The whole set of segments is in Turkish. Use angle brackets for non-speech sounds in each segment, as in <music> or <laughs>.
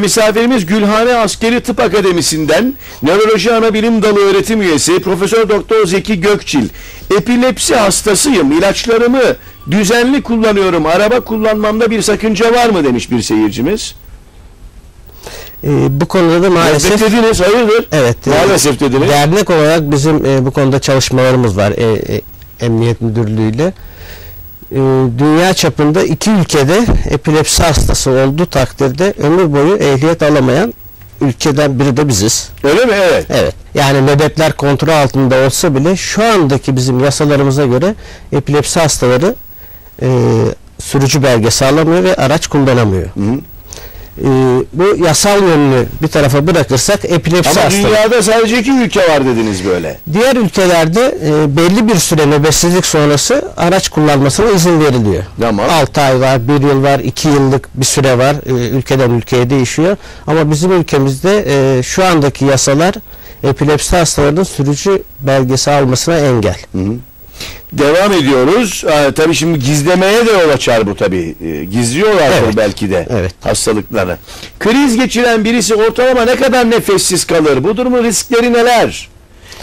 Misafirimiz Gülhane Askeri Tıp Akademisi'nden Nöroloji Anabilim Dalı öğretim üyesi Profesör Doktor Zeki Gökçil. Epilepsi hastasıyım. İlaçlarımı düzenli kullanıyorum. Araba kullanmamda bir sakınca var mı demiş bir seyircimiz. Ee, bu konuda da maalesef Maalesef dediniz hayırdır? evet e, Maalesef dediniz. dernek olarak bizim e, bu konuda çalışmalarımız var e, e, Emniyet Müdürlüğü ile. E, dünya çapında iki ülkede epilepsi hastası olduğu takdirde ömür boyu ehliyet alamayan ülkeden biri de biziz. Öyle mi? Evet. Evet. Yani nöbetler kontrol altında olsa bile şu andaki bizim yasalarımıza göre epilepsi hastaları e, sürücü belgesi alamıyor ve araç kullanamıyor. Hı hı. E, bu yasal yönünü bir tarafa bırakırsak epilepsi Ama hastaları. dünyada sadece iki ülke var dediniz böyle. Diğer ülkelerde e, belli bir süre nöbetsizlik sonrası araç kullanmasına izin veriliyor. Tamam. 6 ay var, 1 yıl var, 2 yıllık bir süre var. E, ülkeden ülkeye değişiyor. Ama bizim ülkemizde e, şu andaki yasalar epilepsi hastalarının sürücü belgesi almasına engel. Hı hı. Devam ediyoruz. Ee, tabii şimdi gizlemeye de yol açar bu tabii. Ee, gizliyorlar Evet. belki de Evet. hastalıkları. Kriz geçiren birisi ortalama ne kadar nefessiz kalır? Bu durumun riskleri neler?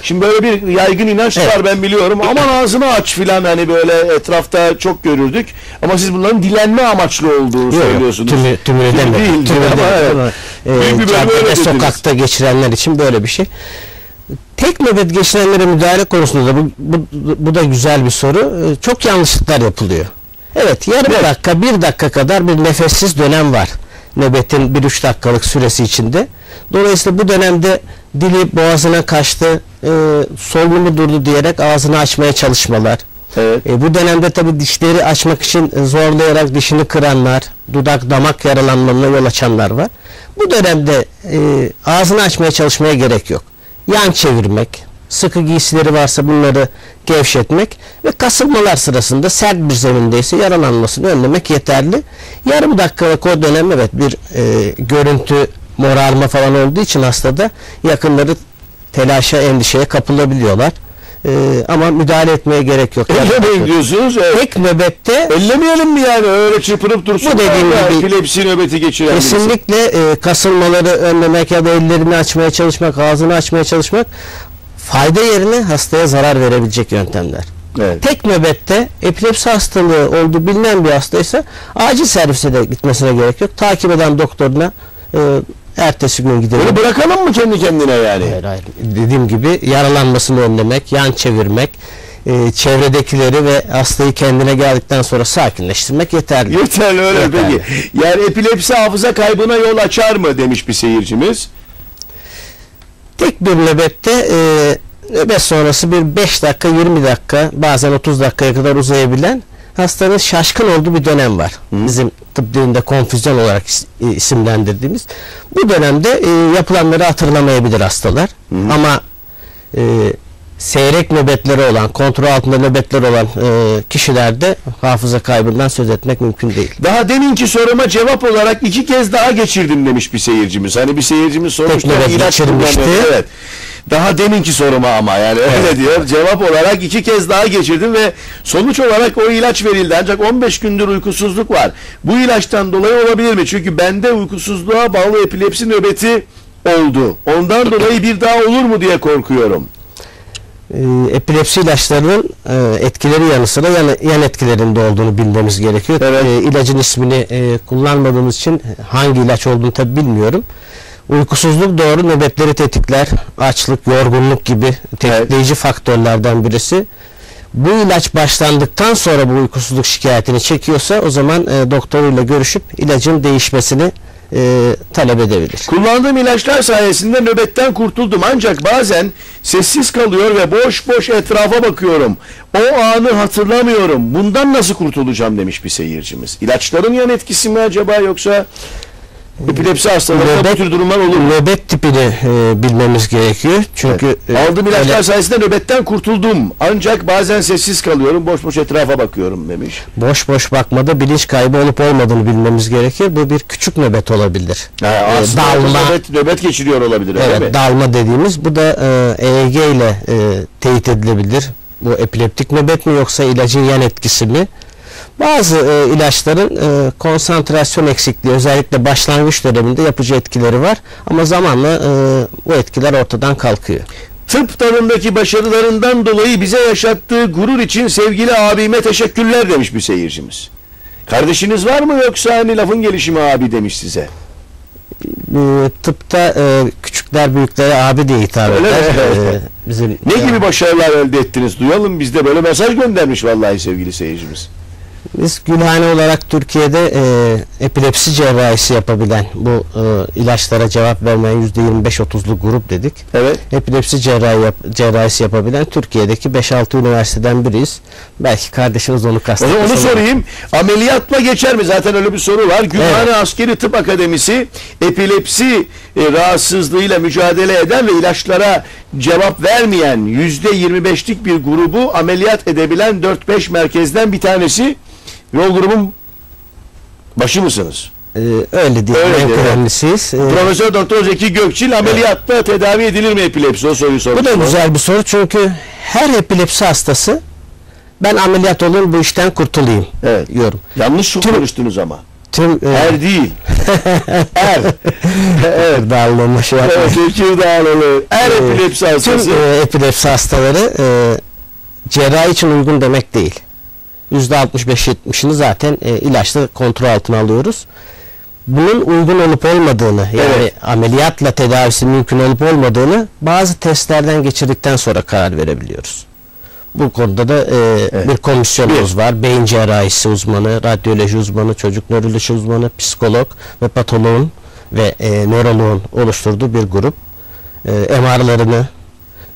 Şimdi böyle bir yaygın inanç Evet. var ben biliyorum. Aman ağzını aç filan hani böyle etrafta çok görürdük. Ama siz bunların dilenme amaçlı olduğunu söylüyorsunuz. Tümü, tümünü Tümü değil, Tümünü ama demiyorum evet. e, caddede, sokakta geçirenler için böyle bir şey. Tek nöbet geçirenlere müdahale konusunda da bu, bu, bu da güzel bir soru. E, Çok yanlışlıklar yapılıyor. Evet yarım Evet. dakika bir dakika kadar bir nefessiz dönem var. Nöbetin bir üç dakikalık süresi içinde. Dolayısıyla bu dönemde dili boğazına kaçtı, e, solunumu durdu diyerek ağzını açmaya çalışmalar. Evet. E, bu dönemde tabi dişleri açmak için zorlayarak dişini kıranlar, dudak damak yaralanmalarına yol açanlar var. Bu dönemde e, ağzını açmaya çalışmaya gerek yok. Yan çevirmek, sıkı giysileri varsa bunları gevşetmek ve kasılmalar sırasında sert bir zemindeyse yaralanmasını önlemek yeterli. Yarım dakikalık o dönem evet bir e, görüntü morarma falan olduğu için hastada yakınları telaşa endişeye kapılabiliyorlar. E, ama müdahale etmeye gerek yok. Ellemeyin diyorsunuz. Evet. Tek nöbette Ellemeyelim mi yani öyle çırpınıp dursun? Bu dediğim gibi- Epilepsi nöbeti geçiren kesinlikle e, kasılmaları önlemek ya da ellerini açmaya çalışmak, ağzını açmaya çalışmak fayda yerine hastaya zarar verebilecek yöntemler. Evet. Tek nöbette epilepsi hastalığı olduğu bilinen bir hastaysa acil servise de gitmesine gerek yok. Takip eden doktoruna e, ertesi gün gidelim. Böyle bırakalım mı kendi kendine yani? Hayır hayır. Dediğim gibi yaralanmasını önlemek, yan çevirmek, e, çevredekileri ve hastayı kendine geldikten sonra sakinleştirmek yeterli. Yeterli öyle Yeterli. peki. Yani epilepsi hafıza kaybına yol açar mı demiş bir seyircimiz. Tek bir nöbette e, nöbet sonrası bir 5 dakika 20 dakika bazen 30 dakikaya kadar uzayabilen hastanın şaşkın olduğu bir dönem var. Bizim tıp dilinde konfüzyon olarak e, isimlendirdiğimiz. Bu dönemde e, yapılanları hatırlamayabilir hastalar. Ama e, seyrek nöbetleri olan, kontrol altında nöbetleri olan e, kişilerde hafıza kaybından söz etmek mümkün değil. Daha deminki soruma cevap olarak iki kez daha geçirdim demiş bir seyircimiz. Hani bir seyircimiz sormuştu nöbet ilaç geçirmişti. Evet. Daha deminki soruma ama yani öyle diyor. Cevap olarak iki kez daha geçirdim ve sonuç olarak o ilaç verildi. Ancak 15 gündür uykusuzluk var. Bu ilaçtan dolayı olabilir mi? Çünkü bende uykusuzluğa bağlı epilepsi nöbeti oldu. Ondan <laughs> dolayı bir daha olur mu diye korkuyorum. e, epilepsi ilaçlarının e, etkileri yanı sıra yan, yan etkilerinde olduğunu bilmemiz gerekiyor. Evet. E, ilacın ismini e, kullanmadığımız için hangi ilaç olduğunu tabi bilmiyorum. Uykusuzluk doğru nöbetleri tetikler. Açlık, yorgunluk gibi tetikleyici faktörlerden birisi. Bu ilaç başlandıktan sonra bu uykusuzluk şikayetini çekiyorsa o zaman e, doktoruyla görüşüp ilacın değişmesini e, talep edebilir. Kullandığım ilaçlar sayesinde nöbetten kurtuldum ancak bazen sessiz kalıyor ve boş boş etrafa bakıyorum. O anı hatırlamıyorum. Bundan nasıl kurtulacağım demiş bir seyircimiz. İlaçların yan etkisi mi acaba yoksa epilepsi hastalarında bu Nöbet- tür durumlar olur? Nöbet tipini e, bilmemiz gerekiyor. Çünkü e, Aldığım ilaçlar öyle sayesinde nöbetten kurtuldum. Ancak bazen sessiz kalıyorum, boş boş etrafa bakıyorum demiş. boş boş bakmada bilinç kaybı olup olmadığını bilmemiz gerekir. Bu bir küçük nöbet olabilir. Ha, E, aslında dalma, nöbet, nöbet geçiriyor olabilir evet, mi? dalma dediğimiz bu da e, EEG ile e, teyit edilebilir. Bu epileptik nöbet mi yoksa ilacın yan etkisi mi? Bazı e, ilaçların e, konsantrasyon eksikliği özellikle başlangıç döneminde yapıcı etkileri var ama zamanla e, bu etkiler ortadan kalkıyor. Tıp dalındaki başarılarından dolayı bize yaşattığı gurur için sevgili abime teşekkürler demiş bir seyircimiz. Kardeşiniz var mı yoksa hani lafın gelişimi abi demiş size. E, tıpta e, küçükler büyüklere abi diye hitap Öyle eder. mi? E, bizim Ne gibi başarılar elde ettiniz? Duyalım bizde böyle mesaj göndermiş vallahi sevgili seyircimiz. Biz Gülhane olarak Türkiye'de e, epilepsi cerrahisi yapabilen bu e, ilaçlara cevap vermeyen %25-30'lu grup dedik. Evet. Epilepsi cerrahi yap, cerrahisi yapabilen Türkiye'deki 5-6 üniversiteden biriyiz. Belki kardeşiniz onu kastetmiş. onu sorayım. Ameliyatla geçer mi? Zaten öyle bir soru var. Gülhane Evet. Askeri Tıp Akademisi epilepsi e, rahatsızlığıyla mücadele eden ve ilaçlara cevap vermeyen %25'lik bir grubu ameliyat edebilen 4-5 merkezden bir tanesi. O grubun başı mısınız? E, öyle diye Öyle evet. önemlisiyiz. E, Profesör Doktor Zeki Gökçil ameliyatta tedavi edilir mi epilepsi? O soruyu sormuş. bu da güzel bir soru çünkü her epilepsi hastası ben ameliyat olayım bu işten kurtulayım Evet. diyorum. Yanlış su konuştunuz ama. Tüm e, Er değil. <laughs> er. evet. dağılma şey yapmayın. Evet, Tekirdağlı. Er Evet. epilepsi Tüm hastası. e, epilepsi hastaları e, cerrahi için uygun demek değil. %65-70'ini zaten e, ilaçla kontrol altına alıyoruz. Bunun uygun olup olmadığını yani Evet. ameliyatla tedavisi mümkün olup olmadığını bazı testlerden geçirdikten sonra karar verebiliyoruz. Bu konuda da e, Evet. bir komisyonumuz var. Beyin cerrahisi uzmanı, radyoloji uzmanı, çocuk nöroloji uzmanı, psikolog ve patoloğun ve e, nöroloğun oluşturduğu bir grup. E, MR'larını,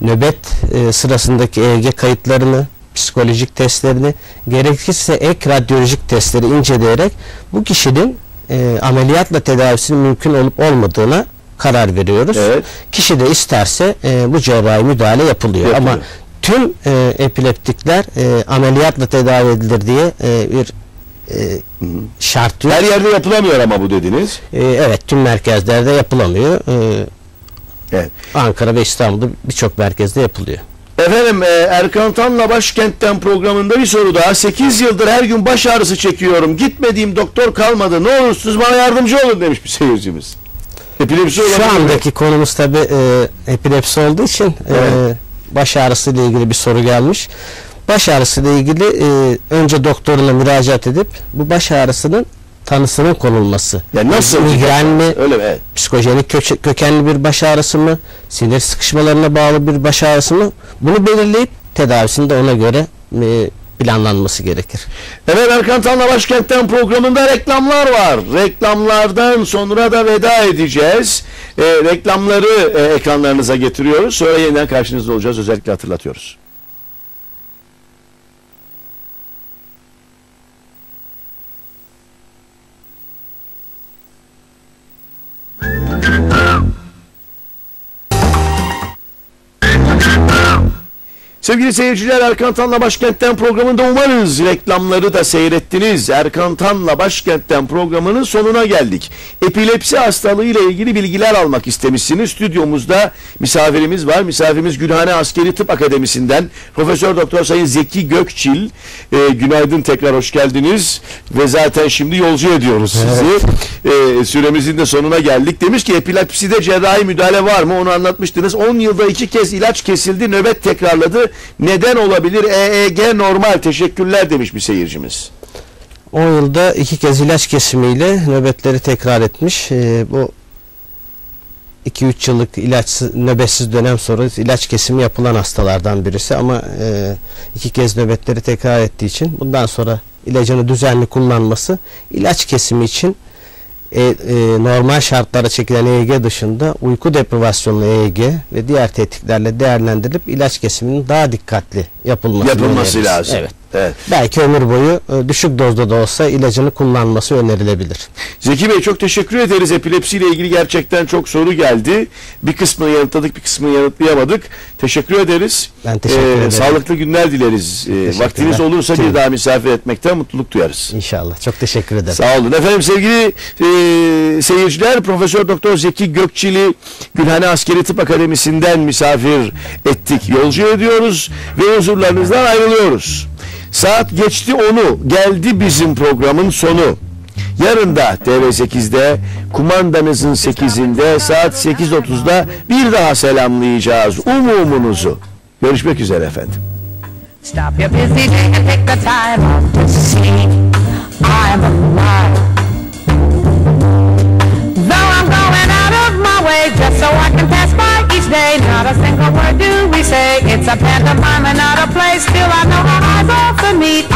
nöbet e, sırasındaki EEG kayıtlarını, psikolojik testlerini, gerekirse ek radyolojik testleri inceleyerek bu kişinin e, ameliyatla tedavisinin mümkün olup olmadığına karar veriyoruz. Evet. Kişi de isterse e, bu cerrahi müdahale yapılıyor. Yapılıyor. Ama tüm e, epileptikler e, ameliyatla tedavi edilir diye e, bir e, şart yok. Her yerde yapılamıyor ama bu dediniz. E, evet tüm merkezlerde yapılamıyor. E, Evet. Ankara ve İstanbul'da birçok merkezde yapılıyor. Efendim e, Erkan Tan'la Başkent'ten programında bir soru daha. 8 yıldır her gün baş ağrısı çekiyorum. Gitmediğim doktor kalmadı. Ne olursunuz bana yardımcı olun demiş bir seyircimiz. Epilepsi Şu mi? andaki konumuz tabi e, epilepsi olduğu için e, Evet. baş ağrısı ile ilgili bir soru gelmiş. Baş ağrısı ile ilgili e, önce doktoruna müracaat edip bu baş ağrısının tanısının konulması. Yani nasıl? Migren mi, Öyle mi? Evet. psikojenik köçe- kökenli bir baş ağrısı mı, sinir sıkışmalarına bağlı bir baş ağrısı mı? Bunu belirleyip tedavisini de ona göre e, planlanması gerekir. Evet Erkan Tan'la Başkent'ten programında reklamlar var. Reklamlardan sonra da veda edeceğiz. E, reklamları e, ekranlarınıza getiriyoruz. Sonra yeniden karşınızda olacağız. Özellikle hatırlatıyoruz. Sevgili seyirciler Erkan Tan'la Başkent'ten programında umarız reklamları da seyrettiniz. Erkan Tan'la Başkent'ten programının sonuna geldik. Epilepsi hastalığı ile ilgili bilgiler almak istemişsiniz. Stüdyomuzda misafirimiz var. Misafirimiz Gülhane Askeri Tıp Akademisi'nden Profesör Doktor Sayın Zeki Gökçil. Ee, günaydın tekrar hoş geldiniz. Ve zaten şimdi yolcu ediyoruz sizi. Ee, süremizin de sonuna geldik. Demiş ki epilepside cerrahi müdahale var mı? Onu anlatmıştınız. 10 yılda iki kez ilaç kesildi. Nöbet tekrarladı. Neden olabilir? EEG normal. Teşekkürler demiş bir seyircimiz. 10 yılda iki kez ilaç kesimiyle nöbetleri tekrar etmiş. Ee, bu 2-3 yıllık ilaçsız, nöbetsiz dönem sonra ilaç kesimi yapılan hastalardan birisi ama e, iki kez nöbetleri tekrar ettiği için bundan sonra ilacını düzenli kullanması ilaç kesimi için e, e, normal şartlara çekilen EEG dışında uyku deprivasyonlu EEG ve diğer tetkiklerle değerlendirilip ilaç kesiminin daha dikkatli yapılması, Yapılması lazım. Evet. Evet. Belki ömür boyu e, düşük dozda da olsa ilacını kullanması önerilebilir. Zeki Bey çok teşekkür ederiz. Epilepsiyle ilgili gerçekten çok soru geldi. Bir kısmını yanıtladık, bir kısmını yanıtlayamadık. Teşekkür ederiz. Ben teşekkür ederim. Sağlıklı günler dileriz. Ee, vaktiniz olursa bir daha misafir etmekten mutluluk duyarız. İnşallah. Çok teşekkür ederim. Sağ olun. Efendim sevgili e, seyirciler Profesör Doktor Zeki Gökçil'i Gülhane Askeri Tıp Akademisi'nden misafir ettik. Yolcu ediyoruz ve huzurlarınızdan ayrılıyoruz. Saat geçti onu. Geldi bizim programın sonu. Yarın da TV8'de, kumandanızın 8'inde, saat 8.30'da bir daha selamlayacağız umumunuzu. Görüşmek üzere efendim. Stop your busy day and take the time out to see I'm alive. Though I'm going out of my way just so I can pass by day, not a single word do we say. It's a pantomime and not a play. Still I know our eyes often meet.